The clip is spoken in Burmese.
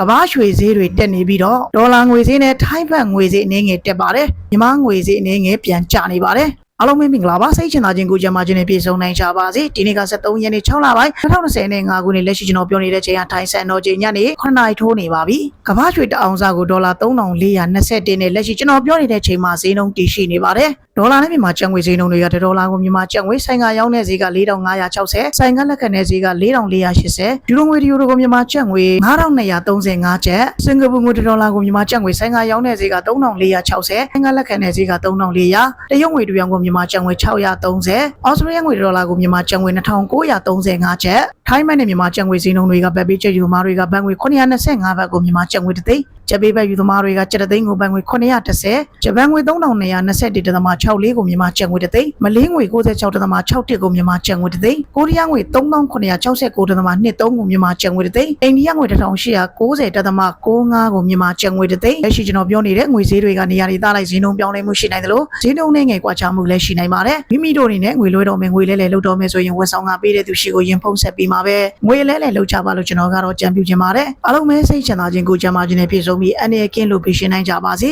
ကမ္ဘာရွှေဈေးတွေတက်နေပြီးတော့ဒေါ်လာငွေဈေးနဲ့ထိုင်းဘတ်ငွေဈေးအနည်းငယ်တက်ပါတယ်မြန်မာငွေဈေးအနည်းငယ်ပြန်ကျနေပါတယ်အားလုံးပဲမင်္ဂလာပါစိတ်ချင်သာခြင်းကိုကြမှာခြင်းနဲ့ပြည့်စုံနိုင်ကြပါစေဒီနေ့က73ရက်နေ့6လပိုင်း2020နဲ့5ခုနှစ်လက်ရှိကျွန်တော်ပြောနေတဲ့ချိန်ကထိုင်းဆန်တော်ချိန်ညနေ9နာရီထိုးနေပါပြီကမ္ဘာရွှေတအောင်စားကိုဒေါ်လာ3421နဲ့လက်ရှိကျွန်တော်ပြောနေတဲ့ချိန်မှာဈေးနှုန်းတည်ရှိနေပါတယ်ဒေါ်လာနဲ့မြန်မာကျပ်ငွေဈေးနှုန်းတွေကဒေါ်လာကိုမြန်မာကျပ်ငွေဆိုင်ကရောင်းတဲ့ဈေးက4560ဆိုင်ကလက်ခံတဲ့ဈေးက4480ယူရိုငွေဒီယိုကိုမြန်မာကျပ်ငွေ9235ကျပ်စင်ကာပူငွေဒေါ်လာကိုမြန်မာကျပ်ငွေဆိုင်ကရောင်းတဲ့ဈေးက3460ဆိုင်ကလက်ခံတဲ့ဈေးက3400တရုတ်ငွေတူရန်ကိုမြန်မာကျပ်ငွေ630ဩစတြေးလျငွေဒေါ်လာကိုမြန်မာကျပ်ငွေ2935ကျပ်ထိုင်းမတ်နဲ့မြန်မာကျပ်ငွေဈေးနှုန်းတွေကဗက်ပေးချက်ယူသမားတွေကဘဏ်ငွေ925ဘတ်ကိုမြန်မာကျပ်ငွေ3သိန်းကျပ်ပေးဘက်ယူသမားတွေကကျပ်3သိန်းကိုဘဏ်ငွ e 910ဂျပန်ငွေ3221.3 3.64ကိုမြန်မာကျပ်ငွေတစ်သိန်းမလေးငွေ96.61ကိုမြန်မာကျပ်ငွေတစ်သိန်းကိုရီးယားငွေ3969.23ကိုမြန်မာကျပ်ငွေတစ်သိန်းအိန္ဒိယငွေ1890.95ကိုမြန်မာကျပ်ငွေတစ်သိန်းလက်ရှိကျွန်တော်ပြောနေတဲ့ငွေဈေးတွေကနေရာတွေတလိုက်ဈေးနှုန်းပြောင်းလဲမှုရှိနိုင်တယ်လို့ဈေးနှုန်းနဲ့ငွေကွာခြားမှုလည်းရှိနိုင်ပါတယ်မိမိတို့အနေနဲ့ငွေလွှဲတော်မယ်ငွေလဲလဲလုပ်တော်မယ်ဆိုရင်ဝန်ဆောင်ကပေးတဲ့သူရှိကိုရင်ဖုံးဆက်ပြီးမှာပဲငွေလဲလဲလုပ်ကြပါလို့ကျွန်တော်ကတော့ကြံပြုချင်ပါတယ်အားလုံးပဲစိတ်ချမ်းသာခြင်းကိုကြံပါခြင်းနဲ့ပြည့်စုံပြီးအနေအကင်းလို့ပြရှင်နိုင်ကြပါစေ